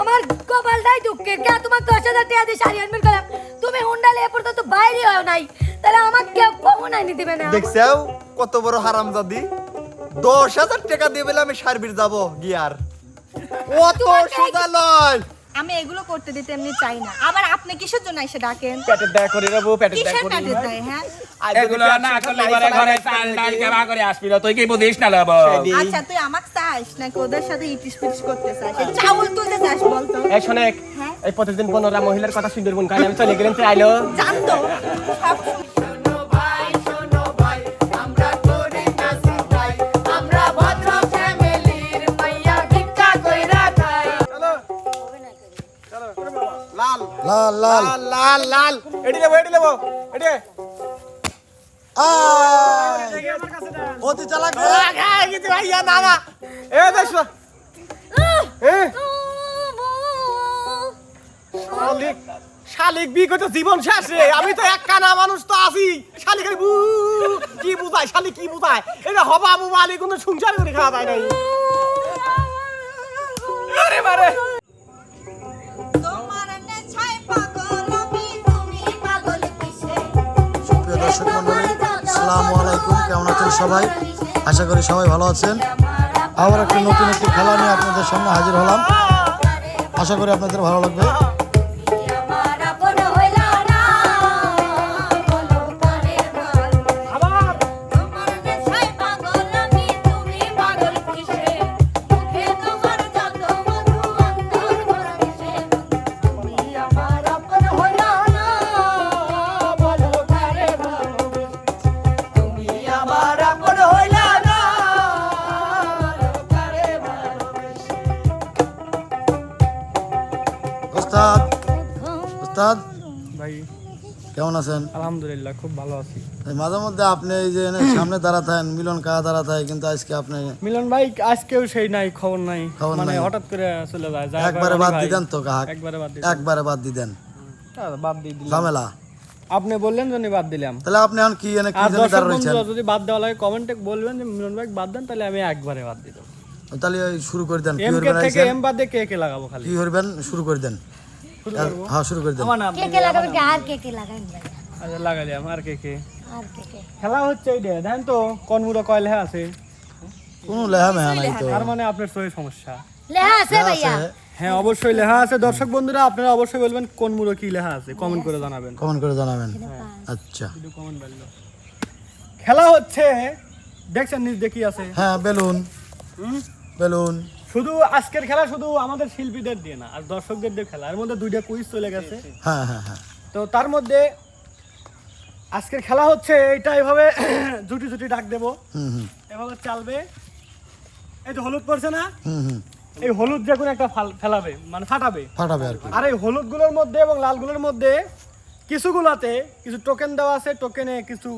আমার কপালটাই দুঃখের। কে তোমার দশ হাজার টাকা দিয়ে শাড়ি আনবেন গেলাম তুমি হুন্ডা লিয়ে পড়তো তো বাইরে হয় নাই। তাহলে আমাকে কেউ কখন আনি দিবে না। দেখছাও কত বড় হারামজাদি? দশ হাজার টাকা দিয়ে বলে আমি সার্বির যাব গিয়ার। কত সোজা লয়। আমি এগুলো করতে দিতে এমনি চাই না। আবার আপনি কিসের জন্য এসে ডাকেন? পেটের দায় করে নেব পেটের দায় করে হ্যাঁ? এগুলো না করলে পরে ঘরে চাল ডাল কেবা করে আসবি তুই কি বুঝিস না লব আচ্ছা তুই আমাকে চাস নাকি ওদের সাথে ইটিস পিটিস করতে চাস চাউল তুলতে চাস বলতো। এই শোনেক হ্যাঁ? এই প্রতিদিন পনেরোটা মহিলার কথা সুন্দরবন আমি চলে গেলেন তুই আইলো। জানতো। সব লাল লাল। লাল লাল লেবো এডি লেবো এডি অতি চালাক কিছু ভাইয়া না না। এ দেখ শালিক শালিক বি কত জীবন শেষ রে। আমি তো এক কানা মানুষ তো আছি। শালিক বু কি বুঝায় শালিক কি বুঝায়? এটা হবা আবু মালি কোনো সংসার করে খাওয়া যায় নাই। আরে বারে। দর্শক মন্ডলী, আসসালামু আলাইকুম। কেমন আছেন সবাই? আশা করি সবাই ভালো আছেন। আবার একটা নতুন একটি খেলা নিয়ে আপনাদের সামনে হাজির হলাম। আশা করি আপনাদের ভালো লাগবে। আছেন? আলহামদুলিল্লাহ খুব ভালো আছি। মাঝে মধ্যে আপনি এই যে সামনে দাঁড়াতেন মিলন কায়া দাঁড়াতেন কিন্তু আজকে আপনি মিলন ভাই আজকেও সেই নাই খবর নাই। মানে হঠাৎ করে চলে যায় একবারে বাদ। দিতেন তো কাহাক। একবারে বাদ একবারে বাদ দিতেন। বাদ দিয়ে দিলাম। ঝামেলা। আপনি বললেন জন্য বাদ দিলাম। তাহলে আপনি এখন কি এনে কি জন্য দাঁড়া রয়েছেন? যদি বাদ দেওয়া লাগে কমেন্টে বলবেন যে মিলন ভাই বাদ দেন তাহলে আমি একবারে বাদ দিয়ে দেবো। তাহলে ওই শুরু করে দেন কি করবেন থেকে এম বাদ দিয়ে কে কে লাগাবো খালি? কি করবেন? শুরু করে দেন। হ্যাঁ শুরু করে দেন। কে কে লাগাবেন? আর কে কে লাগাবেন? আচ্ছা লাগাইলাম। আর কে কে? আর কে কে? খেলা হচ্ছে এই দেখেন তো কনমুরা কয় লেখা আছে? কোনো লেহা মেহা নাই তো। তার মানে আপনার সই সমস্যা। লেহা আছে ভাইয়া। হ্যাঁ অবশ্যই লেখা আছে। দর্শক বন্ধুরা আপনারা অবশ্যই বলবেন কোন মুরো কি লেখা আছে। কমেন্ট করে জানাবেন। কমেন্ট করে জানাবেন। আচ্ছা। খেলা হচ্ছে দেখছেন নিজ দেখি আছে। হ্যাঁ বেলুন। বেলুন। শুধু আজকের খেলা শুধু আমাদের শিল্পীদের দিয়ে না আর দর্শকদের দিয়ে খেলা। এর মধ্যে দুইটা কুইজ চলে গেছে। হ্যাঁ হ্যাঁ হ্যাঁ। তো তার মধ্যে আজকের খেলা হচ্ছে এটা এভাবে জুটি জুটি ডাক দেবো। এভাবে চালবে। এই তো হলুদ পড়ছে না? এই হলুদ যে কোনো একটা ফাল- ফেলাবে মানে ফাটাবে। ফাটাবে আর আর এই হলুদগুলোর মধ্যে এবং লালগুলোর মধ্যে কিছুগুলাতে কিছু টোকেন দেওয়া আছে টোকেনে কিছু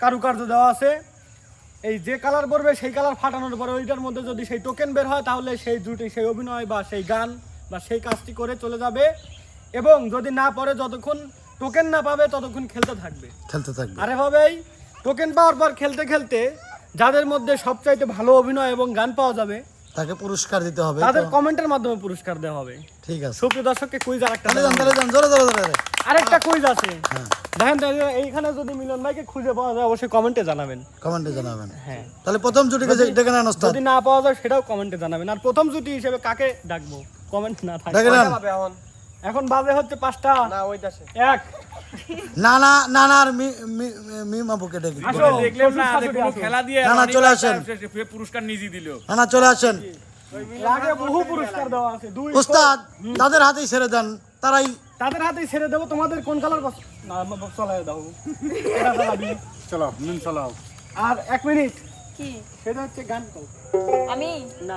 কারুকার্য দেওয়া আছে। এই যে কালার পড়বে সেই কালার ফাটানোর পরে ওইটার মধ্যে যদি সেই টোকেন বের হয় তাহলে সেই জুটি সেই অভিনয় বা সেই গান বা সেই কাজটি করে চলে যাবে। এবং যদি না পড়ে যতক্ষণ টোকেন না পাবে ততক্ষণ খেলতে থাকবে। খেলতে থাকবে। আর এভাবেই টোকেন পাওয়ার পর খেলতে খেলতে যাদের মধ্যে সবচাইতে ভালো অভিনয় এবং গান পাওয়া যাবে তাকে পুরস্কার দিতে হবে তাদের কমেন্টের মাধ্যমে পুরস্কার দেওয়া হবে। ঠিক আছে। সুপ্রিয় দর্শককে কুইজ আরেকটা তাহলে যান তাহলে যান জোরে জোরে জোরে। আরেকটা কুইজ আছে। দেখেন তো এইখানে যদি মিলন ভাইকে খুঁজে পাওয়া যায় অবশ্যই কমেন্টে জানাবেন। কমেন্টে জানাবেন। হ্যাঁ। তাহলে প্রথম জুটিকে যে- ডেকে নেন ওস্তাদ? যদি না পাওয়া যায় সেটাও কমেন্টে জানাবেন। আর প্রথম জুটি হিসেবে কাকে ডাকবো? কমেন্ট না থাকে এখন বাজে হচ্ছে পাঁচটা। না ওই দাসে এক। নানা নানার না না আর মি মি- মি- মি মাপুকে ডেকে দেখলাম না কোনো খেলা দিয়ে না, না, চলে আসেন। পুরস্কার নিজে দিল। না না চলে আসেন। আগে বহু পুরস্কার দেওয়া আছে দুই ওস্তাদ তাদের হাতেই ছেড়ে দেন তারাই তাদের হাতেই ছেড়ে দেবো তোমাদের কোন কালার না চলাই দাও। চলো নুন চলাও আর এক মিনিট। কি? সেটা হচ্ছে গান কল আমি? না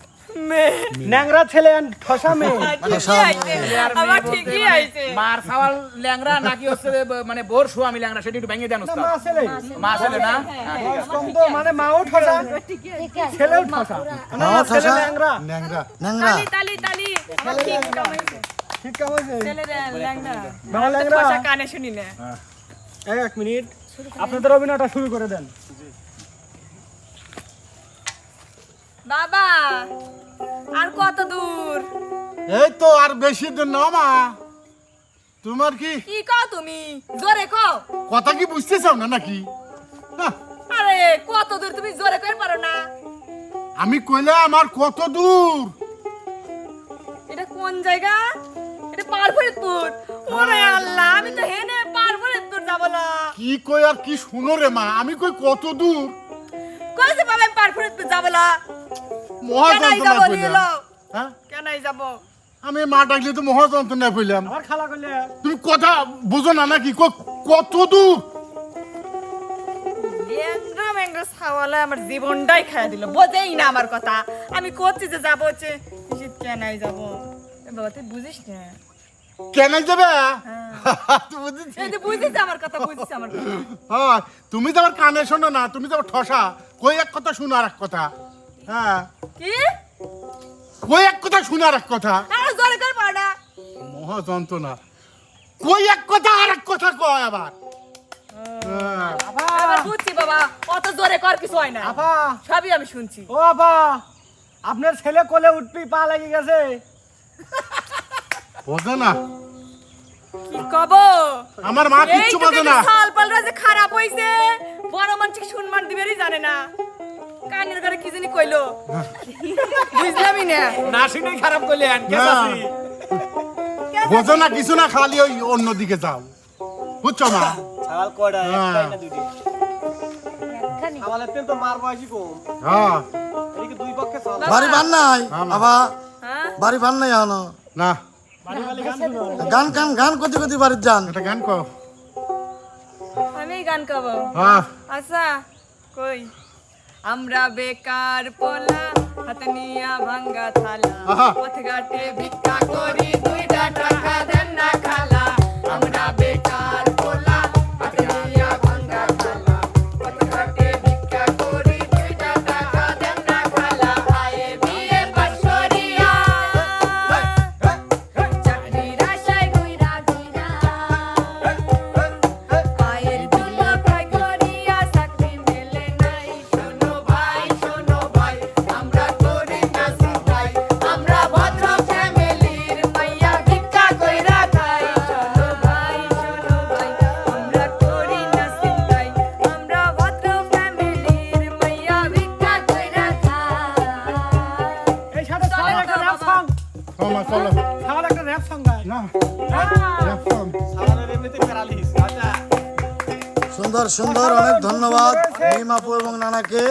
ন্যাংরা ছেলে ঠসা মেয়ে। আমার ঠিকই আইছে। মার খাওয়ার ল্যাংরা নাকি হচ্ছে মানে বোর আমি ল্যাংরা সেটা একটু ভেঙে দেন না, মা ছেলে। মা ছেলে। না? কম তো মানে মাও ঠসা। ছেলেও ঠসা। না ছেলে ঠসা। ন্যাংরা ন্যাংরা তালি তালি ঠিক কেমন হয়েছে ছেলে বাবা ল্যাংরা। কানে শুনি না। এক মিনিট। আপনাদের অভিনয়টা শুরু করে দেন। বাবা আর কত দূর? এই তো আর বেশি দূর না মা। তোমার কি কি কও তুমি? জোরে কও। কথা কি বুঝতে চাও না নাকি? হ্যাঁ, আরে কত দূর তুমি জোরে কই পারো না। আমি কইলে আমার কত দূর? এটা কোন জায়গা? এটা পারফরিদপুর ওরে আল্লাহ আমি তো হেনে পারফরিদপুর যাব না। কি কই আর কি শুনো রে মা। আমি কই কত দূর? কইছে বাবা আমি পারফরিদপুর যাব না। মহা যন্ত্রণা হ্যাঁ? কেনাই যাব। আমি মা ডাকলে তো মহা যন্ত্রণা কইলাম আমার খালা করলে তুমি কথা বুঝো না নাকি? ক- কত দূর? লেন্দ্রা ম্যাংরা ছাওয়ালা আমার জীবনটাই খাইয়া দিল। বোঝেই না আমার কথা। আমি করছি যে যাব হচ্ছে নিশ্চিত কেনাই যাব। এ বাবা তুই বুঝিস না? কেন যাবে? হ্যাঁ। বুঝিস আমার কথা বুঝিস আমার কথা। হ্যাঁ তুমি তো আবার কানে শোনো না তুমি তো আবার ঠসা। কই এক কথা শুনো আর এক কথা। হ্যাঁ। কি? কই এক কথা শুনো আর এক কথা? আর জোরে করে পাও মহা যন্ত্রণা কই এক কথা আর এক কথা কয় আবার? হ্যাঁ। এবার বুঝছি বাবা অত জোরে কর কিছু হয় না। আপা সবই আমি শুনছি। ও আপা আপনার ছেলে কোলে উঠবি পা লেগে গেছে। বোঝে না। কি কব আমার মা এই কিচ্ছু বোঝে না। সাল পালরা যে খারাপ হইছে বড় মানুষকে সম্মান দিবেরই জানে না। কানের ঘরে কি জানি কইলো? বুঝলামই না। খারাপ করলেন কে না। বোঝো না কিছু না খালি ওই অন্যদিকে যাও। বুঝছ মা ছাগল কয়টা? হ্যাঁ। একটাই না তো মার কম। হ্যাঁ। এদিকে দুই পক্ষে চল। বাড়ি বান নাই? বাবা। হ্যাঁ? বাড়ি বান নাই এখনও? না। গান গান গান কতি কতি বাড়ির যান। এটা গান কও। আমি গান গাবো হ্যাঁ। আচ্ছা কই? আমরা বেকার পোলা হাত নিয়া ভাঙ্গা থালা আহা। পথ ঘাটে ভিক্ষা করি দুইটা টাকা দেন না খালা সুন্দর অনেক ধন্যবাদ মিমাপু এবং নানাকে।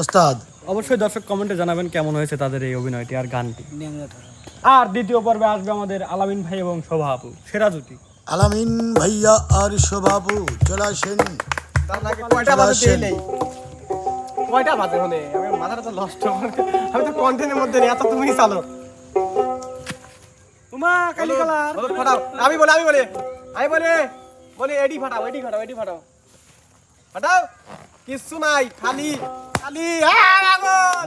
ওস্তাদ। অবশ্যই দর্শক কমেন্টে জানাবেন কেমন হয়েছে তাদের এই অভিনয়টি আর গানটি। আর দ্বিতীয় পর্বে আসবে আমাদের আলামিন ভাই এবং শোভা আপু। সেরা জুটি। আলামিন ভাইয়া আর শোভাবু চলে আসেন। কয়টা বাজে কয়টা বাজে হলে? আমি মাথাটা তো নষ্ট আমি তো কন্টেন্টের মধ্যে নেই এত তুমি চালো। উমা কালি কালার। আমি বলে আমি বলি আমি বলি। বলি এডি ফাটাও এডি ফাটাও এডি ফাটাও। ফাটাও? কিচ্ছু নাই খালি খালি আগুন!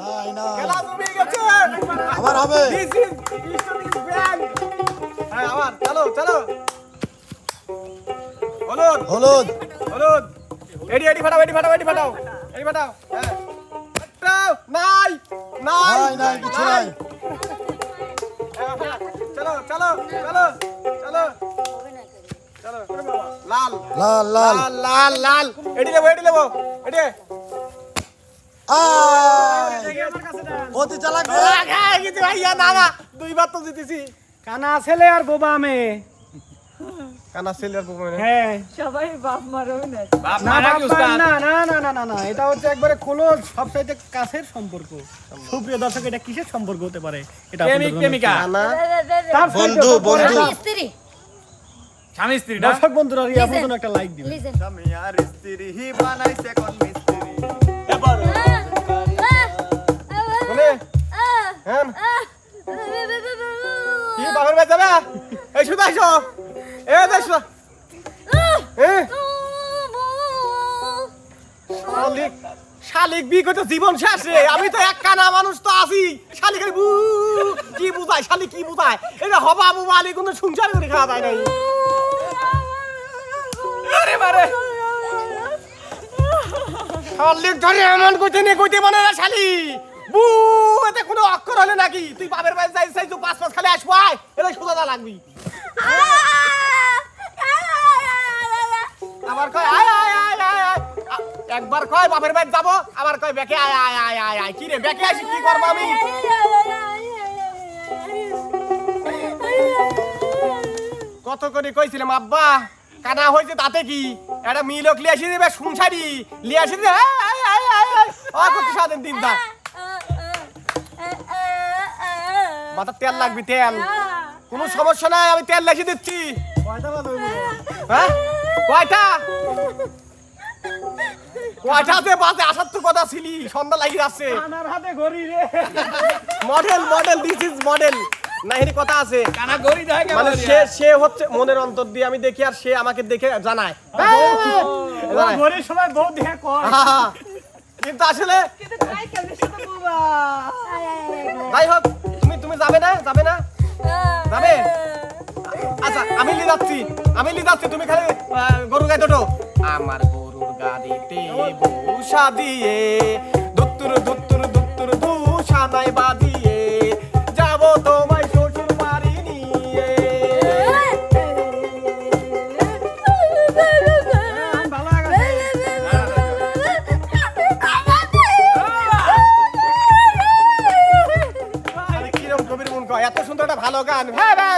জমে গেছে। আবার হবে. হ্যাঁ আবার চলো চলো। হলুদ। হলুদ। হলুদ। এডি এডি ফাটাও এডি ফাটাও এডি ফাটাও। এডি ফাটাও হ্যাঁ। ফাটাও নাই নাই নাই নাই কিছু নাই। হ্যাঁ, হ্যাঁ। চলো চলো চলো। লাল। লাল লাল। লাল লাল লাল। এডি লেবো এডি লেবো এডি অতি চালাক রে। আগে কিছু ভাইয়া না না। দুইবার তো জিতেছি। কানা ছেলে আর বোবা মেয়ে। কানা সেলের পুকুরে হ্যাঁ। সবাই বাপ মারো না। না মারা বাপ কি উস্তাদ? না না না না না না এটা হচ্ছে একবারে ক্লোজ সবচাইতে কাছের সম্পর্ক। সুপ্রিয় দর্শক এটা কিসের সম্পর্ক হতে পারে? এটা প্রেমিক প্রেমিকা। তার বন্ধু বন্ধু। স্ত্রী। স্বামী স্ত্রী না? একটা লাইক দিবেন স্বামী আর স্ত্রী হি বানাইছে কোন মিস্ত্রি? এবার। বলে? হ্যাঁ? কি বাহর এই শুধু আসো এ দেখো শালিক শালিক বি জীবন শেষে আমি তো এক কানা মানুষ তো আছি। শালিকের বু কি বুঝায়? শালিক কি বুঝায়? এটা হবা বুবা মালিক কোনো সংসার করে খাওয়া যায় নাই। বু, এতে অক্ষর হলে নাকি? তুই বাপের বাড়ি তুই পাঁচ পাঁচ খালি আয়। এটা সোজা আবার কয়, আয় একবার কয়, বাপের বাড়ি যাব, আবার কয়, বেকে আয় আয় আয় আয় আয়। কি রে, বেকে আসি কি করব আমি? কত করে কইছিলাম, আব্বা কানা হয়েছে তাতে কি? একটা মিলক লিয়ে আসি দেবে? সংসারি লিয়ে আসি দে আয় আয় আয় আয় ও কত সাধন দিন দা মাথার তেল লাগবে তেল। কোনো সমস্যা নাই আমি তেল লেখে দিচ্ছি। হ্যাঁ? কয়টা? কয়টাতে বাজে আসার তো কথা ছিলি সন্ধ্যা লাগি যাচ্ছে। আনার হাতে ঘড়ি রে। Model model this is model কথা আছে। মানে সে সে হচ্ছে মনের অন্তর দিয়ে আমি দেখি আর সে আমাকে দেখে জানায়। জানায়। সময় বউ দেখে কয়। কিন্তু আসলে যাই হোক তুমি তুমি যাবে না? যাবে না? যাবে? আচ্ছা আমি লি যাচ্ছি। আমি লি যাচ্ছি তুমি খালি গরু গাই দুটো। আমার গরুর গাড়িতে ভূষা দিয়ে দুত্তুর দুত্তুর দুত্তুর ধূসা নাই গান হ্যাঁ হ্যাঁ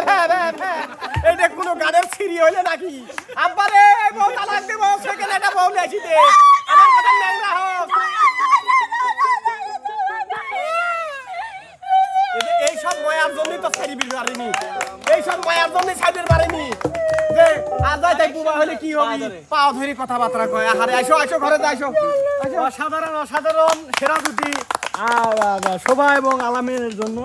কোনো গানের সিরি হইলে নাকি? আব্বারে, বউ তালাক দেব সেকেন্ড একটা বউ লেছি দে। এই সব তো মারেনি এই সব তাই হলে কি ধরি কথাবার্তা কয়। আইসো ঘরে অসাধারণ অসাধারণ শোভা এবং আলামিনের জন্য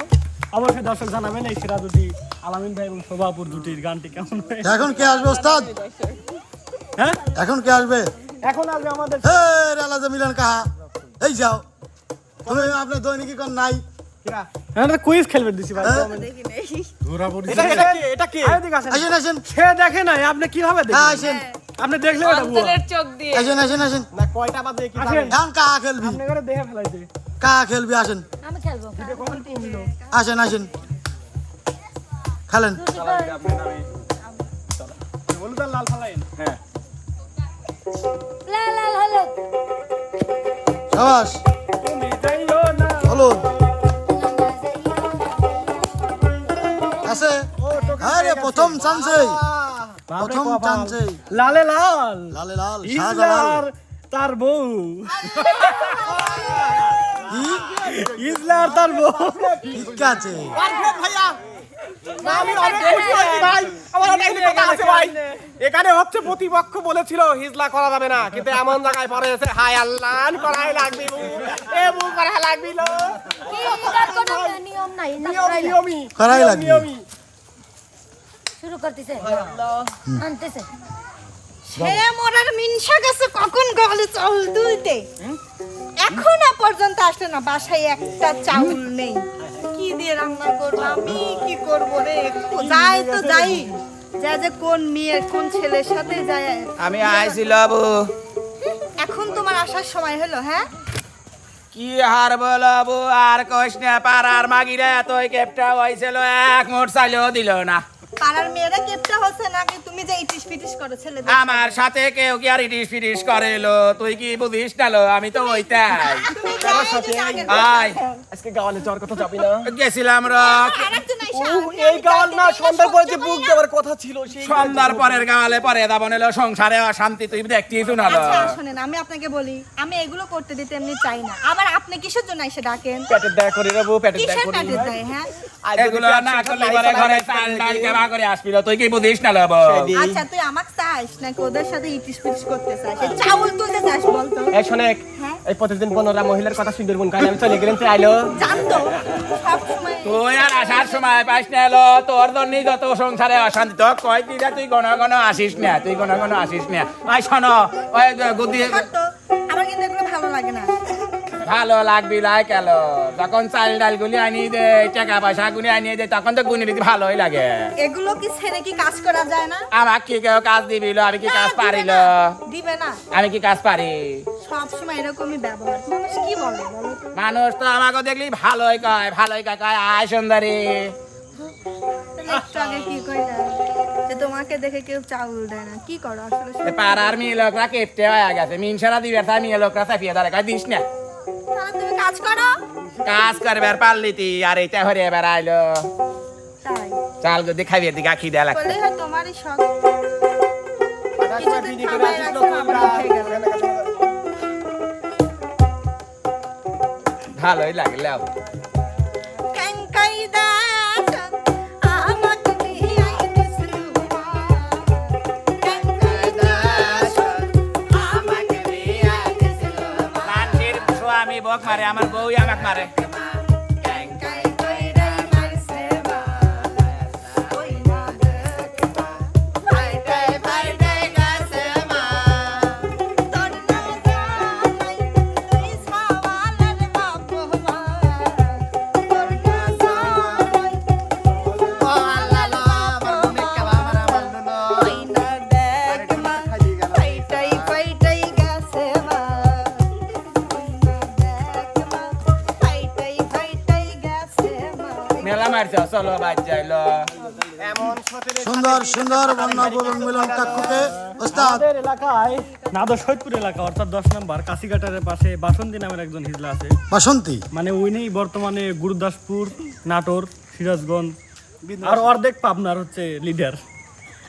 অবশ্যই দর্শক জানাবেন এই সেরা দুটি আলামিন ভাই এবং শোভাপুর দুটির গানটি কেমন এখন কে আসবে ওস্তাদ? হ্যাঁ? এখন কে আসবে? এখন আসবে আমাদের হে রালাজা মিলন কাহা। এই যাও। তুমি আপনার দৈনিকী কোন নাই। কুইজ খেলবে দিছি ভাই। হ্যাঁ? এটা এটা কি? এটা কি? আসেন। আসেন আসেন। সে দেখে নাই আপনি কীভাবে হ্যাঁ দেখেন আসেন। আপনি দেখলে ওটা বুয়া আসেন আসেন আসেন। না কয়টা বাজে কি আসেন এখন কাহা খেলবি? আপনি করে দেখে ফেলাইছে। কাহা খেলবি? আসেন। আমি খেলব। আসেন আসেন খেলেন লাল ফালাইন লা লা হলো সাবাস। তুমি যাইও না হলুদ। আছে? আরে প্রথম চান্সে প্রথম চান্সে লালে লাল। লালে লাল শাহজালাল। তার বউ। কি ইজলার তার বউ। ঠিক আছে। ভাইয়া। এখানে হচ্ছে প্রতিপক্ষ বলেছিল হিজলা করা যাবে না। কিন্তু এমন জায়গায় পরে আছে হাই আল্লাহ করাই লাগবে বু এ বু করা লাগবি লো কি এটার কোনো নিয়ম নাই নিয়ম নিয়মই। করাই নিয়ম, লাগবে। নিয়মই। শুরু করতেছে। আনতেছে। সে মরার মিনসা গেছে কখন গলে চাউল তুলতে এখনও পর্যন্ত আসলে না বাসায় একটা চাউল নেই। কি দিয়ে রান্না করব আমি কি করব রে? যাই তো যাই। যা যে কোন মেয়ে কোন ছেলের সাথে যায় আমি আইছিল এখন তোমার আসার সময় হলো হ্যাঁ? কি হার বলব আর কইস না পাড়ার মাগিরা তুই কেপটা হয়েছিল এক মোট চাইলেও দিল না। পাড়ার মেয়েরা কেপটা হচ্ছে নাকি তুমি যে ইটিস করো ছেলে আমার সাথে কেউ কি আর ইটিস ফিটিস করে লো তুই কি বুঝিস না লো? আমি তো ওইটাই। আয় আজকে গাওয়ালে যাওয়ার কথা যাবি না। গেছিলাম রক। এই গাওয়াল না সন্ধ্যার পরে যে বুক দেওয়ার কথা ছিল সেই সন্ধ্যার পরের গাওয়ালে পরে দাবন এলো সংসারে অশান্তি তুই দেখতেই আচ্ছা শোনেন আমি আপনাকে বলি আমি এগুলো করতে দিতে এমনি চাই না। আবার আপনি কিসের জন্য এসে ডাকেন? পেটের দয়া করি পেটের দেয় হ্যাঁ? এগুলো না করলে ঘরে চাল ডাল করে আসবিল তুই কি বুঝিস না লো বউ? আচ্ছা তুই আমাকে চাস নাকি ওদের সাথে ইটিস পিটিস করতে চাস? এই চাউল তুলতে চাস বলতো? এই শোনেক হ্যাঁ? এই প্রতিদিন পনেরো মহিলার কথা সুন্দর সুন্দরবন গায়ে আমি চলে গেলেন তো আইলো। জানতো? তুই আর আসার সময় পাইস না এলো। তোর জন্যই যত সংসারে অশান্তি তো কয় দিদা তুই ঘন ঘন আসিস না তুই ঘন ঘন আসিস না। আই শোনো ওই গুদি তো আমার কিন্তু এগুলো ভালো লাগে না। ভালো লাগবি লাই কেন যখন চাল ডাল গুলি আনি দে টাকা পয়সা গুলি আনিয়ে দে তখন তো গুনি দিতে ভালোই লাগে। এগুলো কি ছেড়ে কি কাজ করা যায় না? আমার কি কেউ কাজ দিবিল আমি কি কাজ পারিল? দিবে না। আমি কি কাজ পারি? সব সময় এরকমই ব্যবহার। মানুষ কি বলে তো? মানুষ তো আমাকে দেখলি ভালোই কয় ভালোই কয় কয় আয় সুন্দরী। কি কইলা? তোমাকে দেখে কেউ চাউল দেয় না কি করো আসলে? পাড়ার মেয়ে লোকরা কেপটে হয়ে গেছে মিনসারা দিবে তাই মেয়ে লোকরা চাপিয়ে ধরে দিস না। কাজ করো। কাজ করবার পারলি তুই আর এইটা হরে এবার আইলো চাল গো দেখাবি এদিকে আখি দেয়া লাগবে হয় তোমারই শখ। ভালোই লাগল কাঙ্কাই বক মারে আমার বউ আমাকে মারে সুন্দর সুন্দর বর্ণ মিলন কাকুকে। ওস্তাদ। আমাদের এলাকায় নাদর সৈয়দপুর এলাকা অর্থাৎ দশ নম্বর কাশিঘাটারের পাশে বাসন্তী নামের একজন হিজলা আছে। বাসন্তী? মানে উনি বর্তমানে গুরুদাসপুর নাটোর সিরাজগঞ্জ আর অর্ধেক পাবনার হচ্ছে লিডার।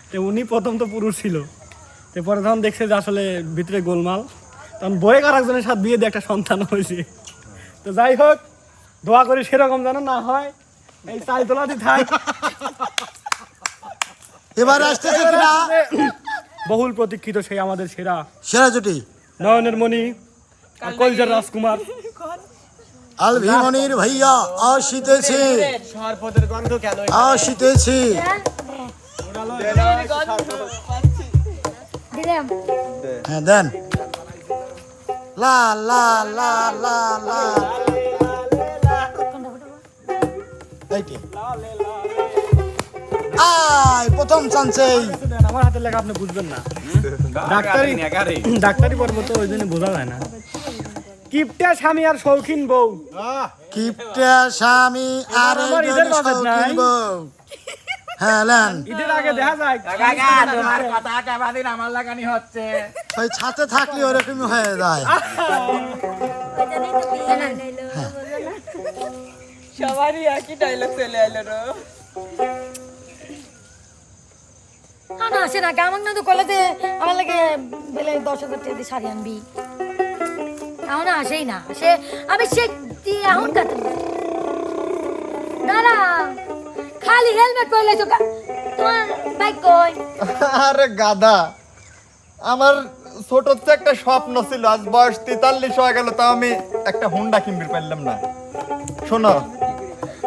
তো উনি প্রথম তো পুরুষ ছিল। তো পরে যখন দেখছে যে আসলে ভিতরে গোলমাল তখন বয়ে আর একজনের সাথে বিয়ে দিয়ে একটা সন্তান হয়েছে। তো যাই হোক দোয়া করি সেরকম যেন না হয়। এই চাল তোলাতে থাক। এবারে আসতেছে কিনা? বহুল প্রতীক্ষিত সেই আমাদের সেরা সেরা জুটি। নয়নের মণি আর কলজার রাজকুমার। আলভিমনির ভাইয়া আসিতেছে। সরপদের গন্ধ কেন আসিতেছে। দিলাম হ্যাঁ দেন। লা লা লা লা লা। আয় প্রথম চান্সেই আমার হাতের লেখা আপনি বুঝবেন না। ডাক্তারি ডাক্তারি পর্ব তো ওই জন্য বোঝা যায় না। কিপটা স্বামী আর শৌখিন বউ। কিপটা স্বামী আর বাজেট বউ। হ্যাঁ ঈদের আগে দেখা যায়। কাকা তোমার কথা কেবাদিন আমার লাগানি হচ্ছে। ওই ছাতে থাকলে ওরকমই হয়ে যায়। সবারই একই ডায়লগ চলে আইলো রে না আসে না কেমন না তো কলেজে আমার লাগে বেলে দশ হাজার টাকা দিয়ে শাড়ি আনবি। আসেই না সে আমি সে এখন না না খালি হেলমেট পরলে তো তোমার বাইক কই? আরে গাদা আমার ছোট তো একটা স্বপ্ন ছিল আজ বয়স তেতাল্লিশ হয়ে গেল তা আমি একটা হুন্ডা কিনতে পারলাম না। শোনো।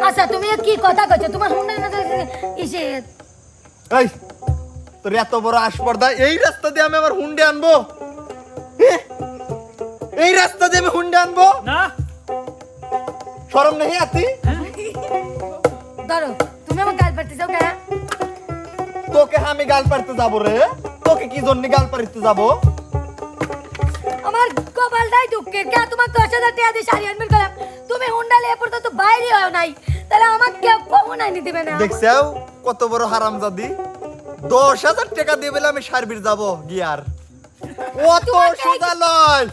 আচ্ছা তুমি কি কথা কইছো? তোমার হুন্ডা না ইসে এই তোর এত বড় আসপর্দা এই রাস্তা দিয়ে আমি আমার হুন্ডে আনব? এই রাস্তা দিয়ে আমি হুন্ডে আনব? না। সরম নেই আতি? ধরো তুমি আমার গাল পাড়তে যাও কেন তোকে আমি গাল পারতে যাব রে। তোকে কি জন্য গাল পারিতে যাব? আমার কপালটাই দুঃখের। কে তোমার দশ হাজার টাকা দিয়ে শাড়ি আনবেন গেলাম তুমি হুন্ডা লিয়ে পড়তো তো বাইরে হয় নাই। তাহলে আমাকে কেউ কখন আনি দিবে না। দেখছাও কত বড় হারামজাদি। দশ হাজার টাকা দিয়ে আমি সার্বির যাব গিয়ার। অত সোজা লয়।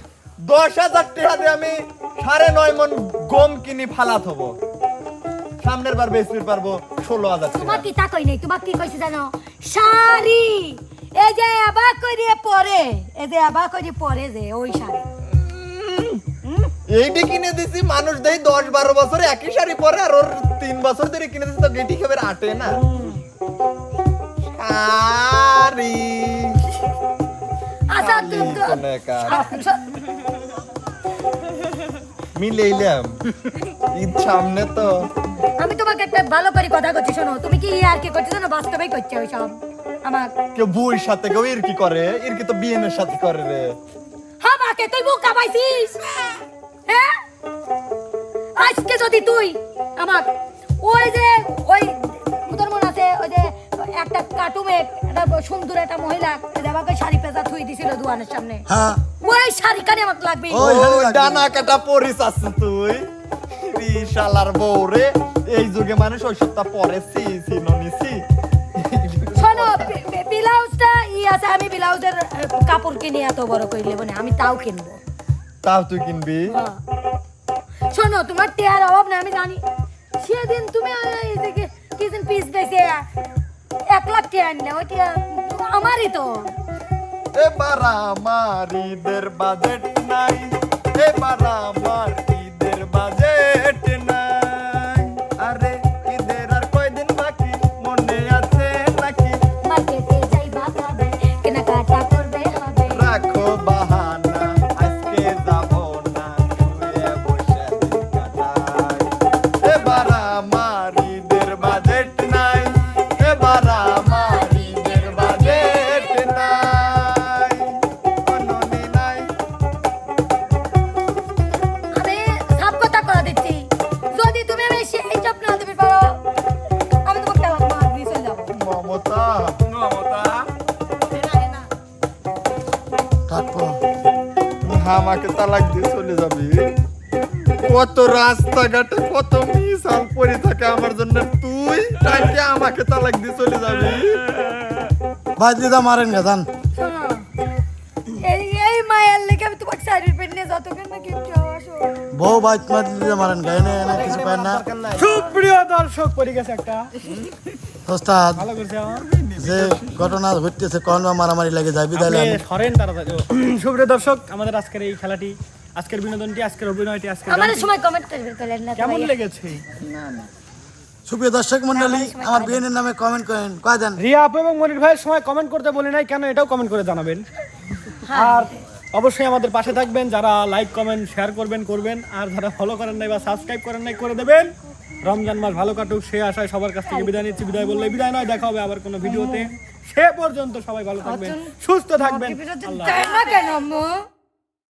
দশ হাজার টাকা দিয়ে আমি সাড়ে নয় মন গম কিনি ফালা হব। সামনের বার বেচতে পারব ষোলো হাজার তোমার কি তা কই নাই? তোমার কি কইছে জানো? শাড়ি। এই যে আবা করিয়ে পরে। এই যে আবা করিয়ে পরে যে ওই শাড়ি। এইটি কিনে দিছি মানুষ দেই দশ বারো বছর একই শাড়ি পরে আর ওর তিন বছর ধরে কিনে দিছি তো গেটি খাবার আটে না। শাড়ি আচ্ছা আচ্ছা, মিলেইলাম। ঈদ সামনে তো। আমি তোমাকে একটা ভালো করে কথা করছি শোনো। তুমি কি আর কি করছ না বাস্তবেই করছ ওইসব। আমার কেউ বউর সাথে কেউ এর কি করে? এর কি তো বিয়েনের সাথে করে রে। আমাকে তুই হ্যাঁ? আজকে যদি তুই আমার ওই যে ওই তোর মনে আছে? ওই যে একটা কার্টুমে একটা সুন্দর একটা মহিলা আমাকে শাড়ি পেঁচা থুই দিছিল দোকানের সামনে। হ্যাঁ। ওই শাড়িখানে আমাকে লাগবে। ওই শাড়ি। ডানা কাটা পরিস আছে তুই। বিশালার বউ রে এই যুগে মানুষ ওই সপ্তাহ পরে সি সি ননিসি শোনো ব্লাউজটা ই আছে আমি ব্লাউজের কাপড় কিনে এত বড় করে নেব না আমি তাও কিনবো। তাও তুই কিনবি? হ্যাঁ। শোনো তোমার টেয়ার অভাব না আমি জানি। সেদিন তুমি এই যে কি- কিদিন পিস বেঁচে এক লাখ টেয়ার না ওই আমারই তো। এবার আমার ঈদের বাজেট নাই, এবার আমার বাজেট নাই। রাস্তাঘাটে কত মিশাল পড়ে থাকে আমার জন্য। তুই তাকে আমাকে তালাক দিয়ে চলে যাবি। ভাই দিদা মারেন গা জান এই এই মায়ের লেগে আমি তোমাকে শাড়ির পেট নিয়ে যতক্ষণ না গিফট হওয়া বউ ভাই তোমার দিদা মারেন গা এনে এনে কিছু পায় না। সুপ্রিয় দর্শক পড়ে গেছে একটা। ওস্তাদ ভালো করছে আমার যে ঘটনা ঘটতেছে কোন মারামারি লাগে যায় বিদায় সুপ্রিয় দর্শক আমাদের আজকের এই খেলাটি আজকের বিনোদনটি আজকের অভিনয়টি আজকের গানটি। সময় কমেন্ট না কেমন। লেগেছে? সুপ্রিয় দর্শক মন্ডলী আমার বিয়েনের নামে কমেন্ট করেন। কয় দেন? রিয়া আপু এবং মনির ভাইয়ের সময় কমেন্ট করতে বলি নাই কেন এটাও কমেন্ট করে জানাবেন। আর অবশ্যই আমাদের পাশে থাকবেন যারা লাইক কমেন্ট শেয়ার করবেন করবেন আর যারা ফলো করেন নাই বা সাবস্ক্রাইব করেন নাই করে দেবেন। রমজান মাস ভালো কাটুক সে আশায় সবার কাছ থেকে বিদায় নিচ্ছি বিদায় বললে বিদায় নয় দেখা হবে আবার কোনো ভিডিওতে। সে পর্যন্ত সবাই ভালো থাকবেন সুস্থ থাকবেন। আল্লাহ না